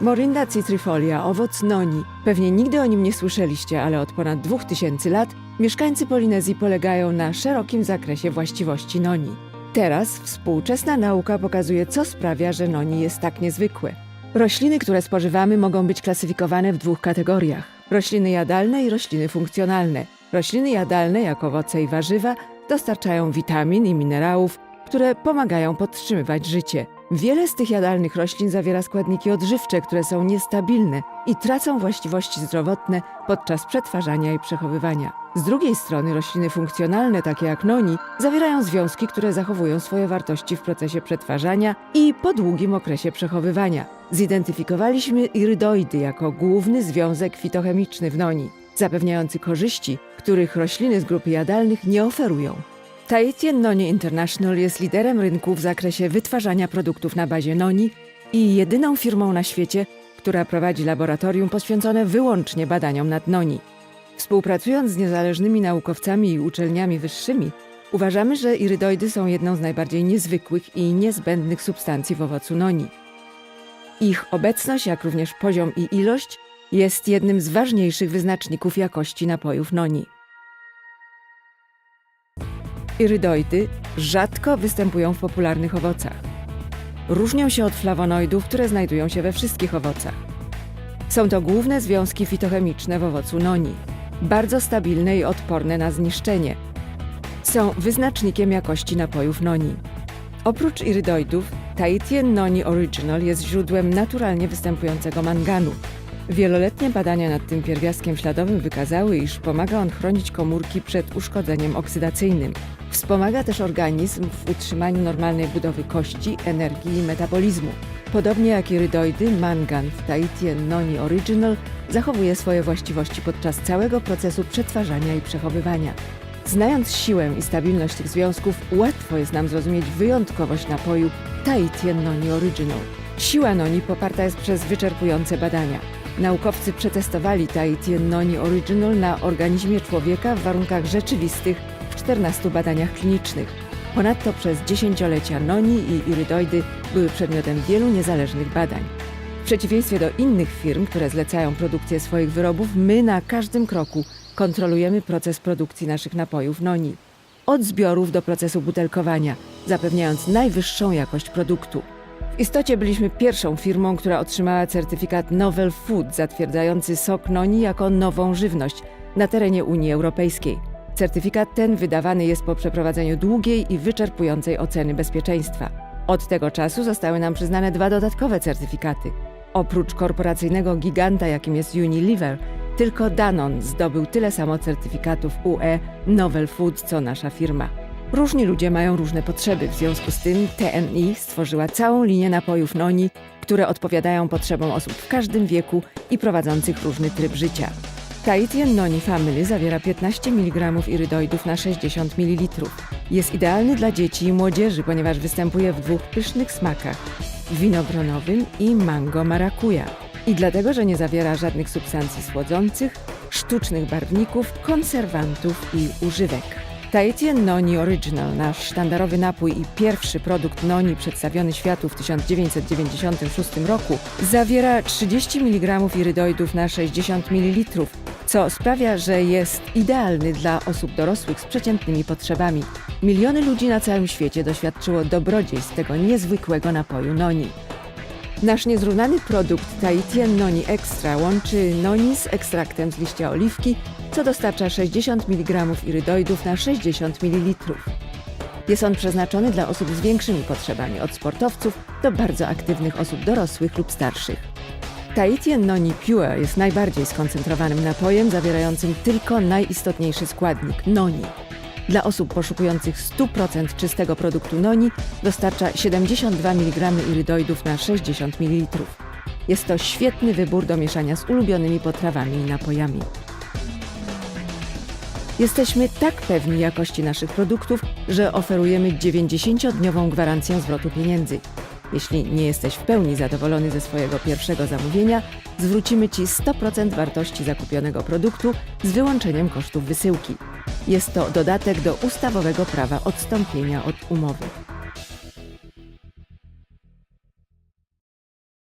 Morinda citrifolia, owoc noni. Pewnie nigdy o nim nie słyszeliście, ale od ponad 2000 lat mieszkańcy Polinezji polegają na szerokim zakresie właściwości noni. Teraz współczesna nauka pokazuje, co sprawia, że noni jest tak niezwykłe. Rośliny, które spożywamy, mogą być klasyfikowane w dwóch kategoriach: rośliny jadalne i rośliny funkcjonalne. Rośliny jadalne, jak owoce i warzywa, dostarczają witamin i minerałów, które pomagają podtrzymywać życie. Wiele z tych jadalnych roślin zawiera składniki odżywcze, które są niestabilne i tracą właściwości zdrowotne podczas przetwarzania i przechowywania. Z drugiej strony rośliny funkcjonalne, takie jak noni, zawierają związki, które zachowują swoje wartości w procesie przetwarzania i po długim okresie przechowywania. Zidentyfikowaliśmy irydoidy jako główny związek fitochemiczny w noni, zapewniający korzyści, których rośliny z grupy jadalnych nie oferują. Tahitian Noni International jest liderem rynku w zakresie wytwarzania produktów na bazie noni i jedyną firmą na świecie, która prowadzi laboratorium poświęcone wyłącznie badaniom nad noni. Współpracując z niezależnymi naukowcami i uczelniami wyższymi, uważamy, że irydoidy są jedną z najbardziej niezwykłych i niezbędnych substancji w owocu noni. Ich obecność, jak również poziom i ilość, jest jednym z ważniejszych wyznaczników jakości napojów noni. Irydoidy rzadko występują w popularnych owocach. Różnią się od flawonoidów, które znajdują się we wszystkich owocach. Są to główne związki fitochemiczne w owocu noni, bardzo stabilne i odporne na zniszczenie. Są wyznacznikiem jakości napojów noni. Oprócz irydoidów, Tahitian Noni Original jest źródłem naturalnie występującego manganu. Wieloletnie badania nad tym pierwiastkiem śladowym wykazały, iż pomaga on chronić komórki przed uszkodzeniem oksydacyjnym. Wspomaga też organizm w utrzymaniu normalnej budowy kości, energii i metabolizmu. Podobnie jak irydoidy, mangan w Tahitian Noni Original zachowuje swoje właściwości podczas całego procesu przetwarzania i przechowywania. Znając siłę i stabilność tych związków, łatwo jest nam zrozumieć wyjątkowość napoju Tahitian Noni Original. Siła noni poparta jest przez wyczerpujące badania. Naukowcy przetestowali Tahitian Noni Original na organizmie człowieka w warunkach rzeczywistych w 14 badaniach klinicznych. Ponadto przez dziesięciolecia noni i irydoidy były przedmiotem wielu niezależnych badań. W przeciwieństwie do innych firm, które zlecają produkcję swoich wyrobów, my na każdym kroku kontrolujemy proces produkcji naszych napojów noni. Od zbiorów do procesu butelkowania, zapewniając najwyższą jakość produktu. W istocie byliśmy pierwszą firmą, która otrzymała certyfikat Novel Food zatwierdzający sok noni jako nową żywność na terenie Unii Europejskiej. Certyfikat ten wydawany jest po przeprowadzeniu długiej i wyczerpującej oceny bezpieczeństwa. Od tego czasu zostały nam przyznane dwa dodatkowe certyfikaty. Oprócz korporacyjnego giganta, jakim jest Unilever, tylko Danon zdobył tyle samo certyfikatów UE Novel Food co nasza firma. Różni ludzie mają różne potrzeby, w związku z tym TNI stworzyła całą linię napojów noni, które odpowiadają potrzebom osób w każdym wieku i prowadzących różny tryb życia. Tahitian Noni Family zawiera 15 mg irydoidów na 60 ml. Jest idealny dla dzieci i młodzieży, ponieważ występuje w dwóch pysznych smakach winogronowym i mango marakuja. I dlatego, że nie zawiera żadnych substancji słodzących, sztucznych barwników, konserwantów i używek. Tahitian Noni Original, nasz sztandarowy napój i pierwszy produkt noni przedstawiony światu w 1996 roku, zawiera 30 mg irydoidów na 60 ml, co sprawia, że jest idealny dla osób dorosłych z przeciętnymi potrzebami. Miliony ludzi na całym świecie doświadczyło dobrodziejstw tego niezwykłego napoju noni. Nasz niezrównany produkt Tahitian Noni Extra łączy noni z ekstraktem z liścia oliwki, co dostarcza 60 mg irydoidów na 60 ml. Jest on przeznaczony dla osób z większymi potrzebami, od sportowców do bardzo aktywnych osób dorosłych lub starszych. Tahitian Noni Pure jest najbardziej skoncentrowanym napojem zawierającym tylko najistotniejszy składnik noni. Dla osób poszukujących 100% czystego produktu noni dostarcza 72 mg irydoidów na 60 ml. Jest to świetny wybór do mieszania z ulubionymi potrawami i napojami. Jesteśmy tak pewni jakości naszych produktów, że oferujemy 90-dniową gwarancję zwrotu pieniędzy. Jeśli nie jesteś w pełni zadowolony ze swojego pierwszego zamówienia, zwrócimy Ci 100% wartości zakupionego produktu z wyłączeniem kosztów wysyłki. Jest to dodatek do ustawowego prawa odstąpienia od umowy.